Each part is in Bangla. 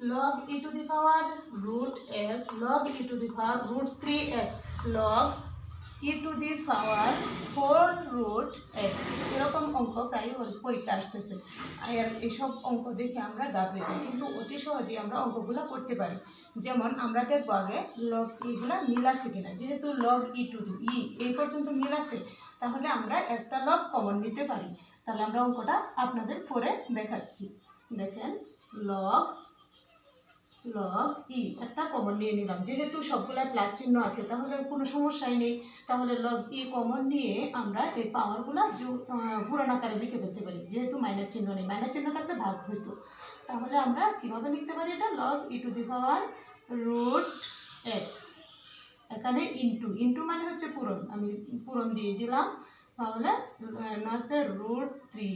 log e to the power root x, log e to the power root 3x log e to the power 4 root x এরকম অঙ্ক প্রায় পরীক্ষা আসতেছে। আর এসব অঙ্ক দেখে আমরা গাবড়ে যাই। কিন্তু অতি সহজেই আমরা অঙ্কগুলো করতে পারি। যেমন আমরা দেখব আগে লগ এইগুলা মিল আছে কিনা। যেহেতু লগ ই টু দি ই এই পর্যন্ত মিল আছে, তাহলে আমরা একটা লগ কমন নিতে পারি। তাহলে আমরা অঙ্কটা আপনাদের পরে দেখাচ্ছি। দেখেন লগ লগ ই, একটা কমন নিয়ে নিলাম। যেহেতু সবগুলাই প্লাস চিহ্ন আছে, তাহলে কোনো সমস্যাই নেই। তাহলে লগ ই কমন নিয়ে আমরা এই পাওয়ারগুলো পুরান আকারে লিখে ফেলতে পারি। যেহেতু মাইনাস চিহ্ন নেই মাইনাস চিহ্ন থাকলে ভাগ হইতো। তাহলে আমরা কীভাবে লিখতে পারি এটা? Log e to the power root x. এখানে ইন্টু ইন্টু মানে হচ্ছে পূরণ। আমি পূরণ দিয়ে দিলাম। তাহলে আছে রুট থ্রি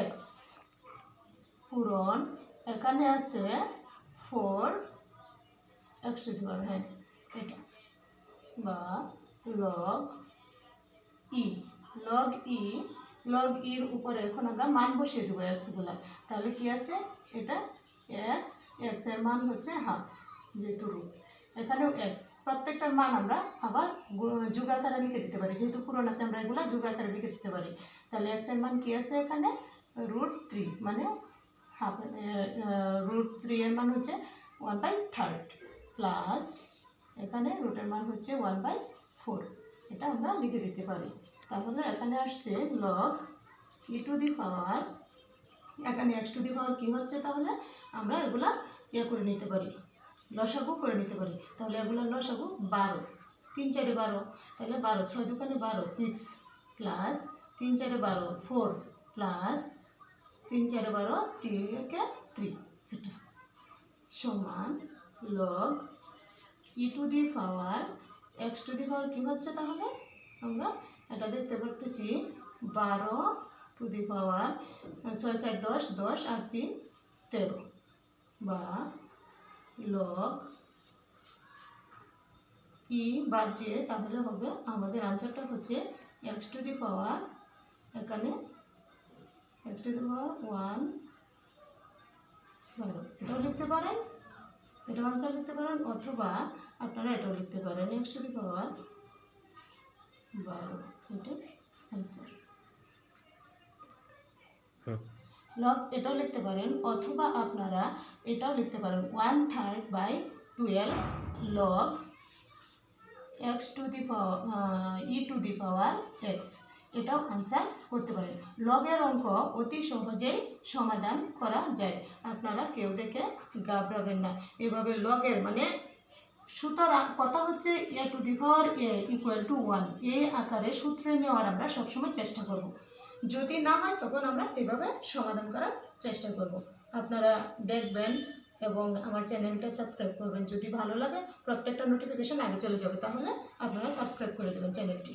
এক্স। পূরণ এখানে আছে four x to the power হ্যাঁ এটা। বা log e log e log ইর উপরে এখন আমরা মান বসিয়ে দেবো এক্সগুলা তাহলে কি আছে? এটা এক্স এক্সের মান হচ্ছে হাফ যেহেতু রুট এখানেও এক্স প্রত্যেকটার মান আমরা আবার যুগাকারে লিখে দিতে পারি। যেহেতু পুরন আছে, আমরা এগুলো যুগাকারে লিখে দিতে পারি। তাহলে এক্সের মান কি আছে এখানে? রুট থ্রি মানে হাফ রুট থ্রি এর মান হচ্ছে ওয়ান বাই থার্ড প্লাস এখানে রুটের মান হচ্ছে ওয়ান বাই ফোর এটা আমরা লিখে দিতে পারি। তাহলে এখানে আসছে log e to the power এখানে এক্স টু দি পাওয়ার কী হচ্ছে তাহলে? আমরা এগুলা ইয়ে করে নিতে পারি, লসাগু করে নিতে পারি। তাহলে এগুলো লসাগু বারো, তিন চারে বারো, তাহলে বারো, ছয় দোকানে বারো সিক্স প্লাস তিন চারে বারো ফোর প্লাস তিন, চারে, বারো তিনকে থ্রি। এটা। সমান log e to the power x to the power কী হচ্ছে তাহলে? আমরা এটা দেখতে পারতেছি বারো টু দি পাওয়ার ছয় চার দশ দশ আর তিন, তেরো। বা লগ ই বাদ দিয়ে তাহলে হবে আমাদের আনসারটা হচ্ছে এক্স টু দি পাওয়ার এখানে x to the power one বারো এটাও লিখতে পারেন এটাও আনসার লিখতে পারেন অথবা আপনারা এটাও লিখতে পারেন। এক্স টু দি পাওয়ার বারো এটা আনসার লগ এটাও লিখতে পারেন অথবা আপনারা এটাও লিখতে পারেন। One third by twelve log x to the power e to the power x এটাও আনসার করতে পারেন। লগের অঙ্ক অতি সহজেই সমাধান করা যায়। আপনারা কেউ দেখে ঘাবড়াবেন না। এভাবে লগের মানে সুতরাং কথা হচ্ছে a to the power a equal to one a আকারে সূত্রে নেওয়ার আমরা সবসময় চেষ্টা করব। যদি না হয় তখন আমরা এভাবে সমাধান করার চেষ্টা করব। আপনারা দেখবেন এবং আমার চ্যানেলটা সাবস্ক্রাইব করবেন। যদি ভালো লাগে, প্রত্যেকটা নোটিফিকেশন আগে চলে যাবে। তাহলে আপনারা সাবস্ক্রাইব করে দেবেন চ্যানেলটি।